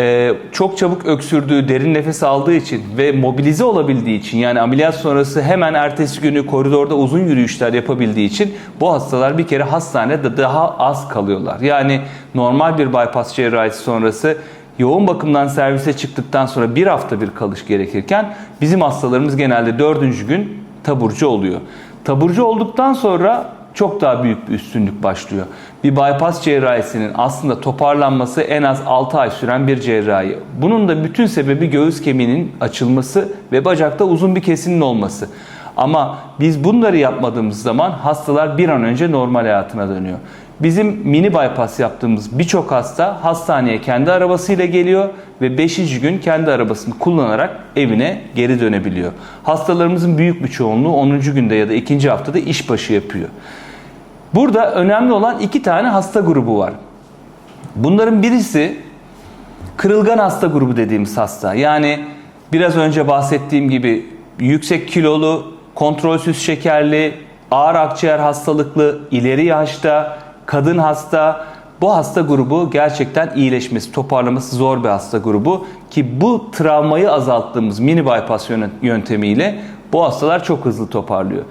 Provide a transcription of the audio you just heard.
e, çok çabuk öksürdüğü, derin nefes aldığı için ve mobilize olabildiği için yani ameliyat sonrası hemen ertesi günü koridorda uzun yürüyüşler yapabildiği için bu hastalar bir kere hastanede daha az kalıyorlar. Yani normal bir bypass cerrahisi sonrası yoğun bakımdan servise çıktıktan sonra bir hafta bir kalış gerekirken bizim hastalarımız genelde dördüncü gün taburcu oluyor. Taburcu olduktan sonra çok daha büyük bir üstünlük başlıyor. Bir bypass cerrahisinin aslında toparlanması en az 6 ay süren bir cerrahi. Bunun da bütün sebebi göğüs kemiğinin açılması ve bacakta uzun bir kesinin olması. Ama biz bunları yapmadığımız zaman hastalar bir an önce normal hayatına dönüyor. Bizim mini bypass yaptığımız birçok hasta hastaneye kendi arabasıyla geliyor ve 5. gün kendi arabasını kullanarak evine geri dönebiliyor. Hastalarımızın büyük bir çoğunluğu 10. günde ya da 2. haftada işbaşı yapıyor. Burada önemli olan iki tane hasta grubu var. Bunların birisi kırılgan hasta grubu dediğimiz hasta. Yani biraz önce bahsettiğim gibi yüksek kilolu, kontrolsüz şekerli, ağır akciğer hastalıklı, ileri yaşta, kadın hasta. Bu hasta grubu gerçekten iyileşmesi, toparlaması zor bir hasta grubu ki bu travmayı azalttığımız mini bypass yöntemiyle bu hastalar çok hızlı toparlıyor.